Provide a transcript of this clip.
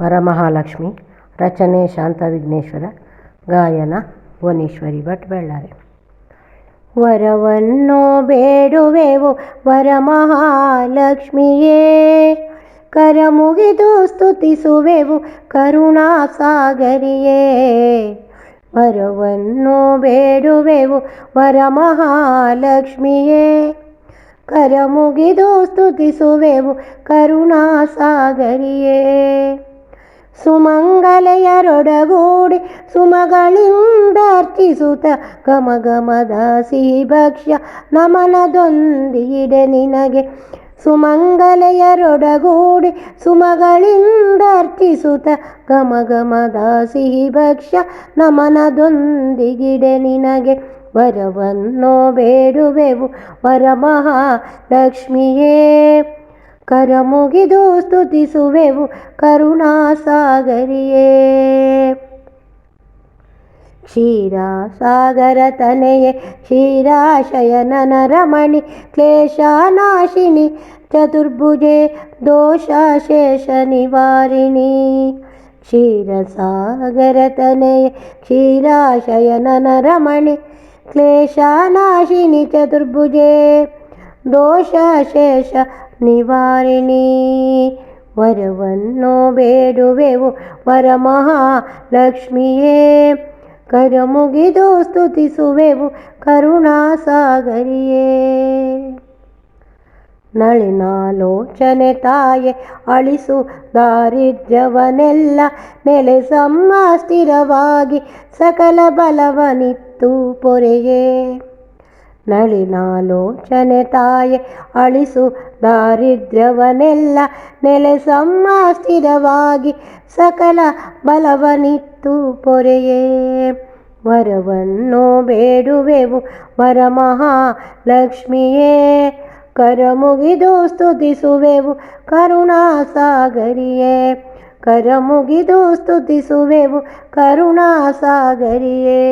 ವರಮಹಾಲಕ್ಷ್ಮಿ, ರಚನೆ ಶಾಂತ ವಿಘ್ನೇಶ್ವರ ಗಾಯನ ಭುವನೇಶ್ವರಿ ಭಟ್ ಬಳ್ಳಾರಿ. ವರವನ್ನು ಬೇಡುವೆವು ವರಮಹಾಲಕ್ಷ್ಮಿಯೇ, ಕರ ಮುಗಿದು ಸ್ತುತಿಸುವೆವು ಕರುಣಾಸಾಗರಿಯೇ. ವರವನ್ನು ಬೇಡುವೆವು ವರಮಹಾಲಕ್ಷ್ಮಿಯೇ, ಕರ ಮುಗಿದು ಸ್ತುತಿಸುವೆವು ಕರುಣಾಸಾಗರಿಯೇ. ಸುಮಂಗಲೆಯರೊಡಗೂಡಿ ಸುಮಗಳಿಂದ ಅರ್ಚಿಸುತ್ತ ಘಮ ಘಮದ ಸಿಹಿ ಭಕ್ಷ್ಯ ನಮನದೊಂದಿಗೆ ನಿನಗೆ. ಸುಮಂಗಲೆಯರೊಡಗೂಡಿ ಸುಮಗಳಿಂದ ಅರ್ಚಿಸುತ್ತ ಘಮ ಘಮದ ಸಿಹಿ ಭಕ್ಷ್ಯ ನಮನದೊಂದಿಗಿಡೆ ನಿನಗೆ. ವರವನ್ನು ಬೇಡುವೆವು ವರಮಹಾಲಕ್ಷ್ಮಿಯೇ. ಕರ ಮುಗಿದು ಸ್ತುತಿಸುವೆವು ಕರುಣಾಸಾಗರಿಯೇ. ಕ್ಷೀರಾಸಾಗರ ತನೆಯೇ ಕ್ಷೀರಾಶಯನನ ರಮಣಿ ಕ್ಲೇಶನಾಶಿನಿ, ಚತುರ್ಭುಜೆ ದೋಷಶೇಷ ನಿವಾರಿಣಿ. ಕ್ಷೀರಸಾಗರ ತನೆಯೇ ಕ್ಷೀರಾಶಯನನ ರಮಣಿ ಕ್ಲೇಶನಾಶಿನಿ, ಚತುರ್ಭುಜೆ ದೋಷಶೇಷ ನಿವಾರಿಣಿ. ವರವನ್ನು ಬೇಡುವೆವು ವರಮಹಾಲಕ್ಷ್ಮಿಯೇ. ಕರ ಮುಗಿದು ಸ್ತುತಿಸುವೆವು ಕರುಣಾಸಾಗರಿಯೇ. ನಳಿನಾಲೋಚನೆ ತಾಯೆ, ಅಳಿಸು ದಾರಿದ್ರ್ಯವನೆಲ್ಲ ನೆಲೆಸಮ್ಮ ಸ್ಥಿರವಾಗಿ ಸಕಲ ಬಲವನಿತ್ತು ಪೊರೆಯೇ. ನಳಿನಾಲೋಚನೆ ತಾಯೆ ಅಳಿಸು ದಾರಿದ್ರ್ಯವನೆಲ್ಲ ನೆಲೆಸಮ್ಮ ಸ್ಥಿರವಾಗಿ ಸಕಲ ಬಲವನಿತ್ತು ಪೊರೆಯೇ. ವರವನ್ನು ಬೇಡುವೆವು ವರಮಹಾಲಕ್ಷ್ಮಿಯೇ ಕರ ಮುಗಿದು ಸ್ತುತಿಸುವೆವು ಕರುಣಾಸಾಗರಿಯೇ ಕರ ಮುಗಿದು ಸ್ತುತಿಸುವೆವು ಕರುಣಾಸಾಗರಿಯೇ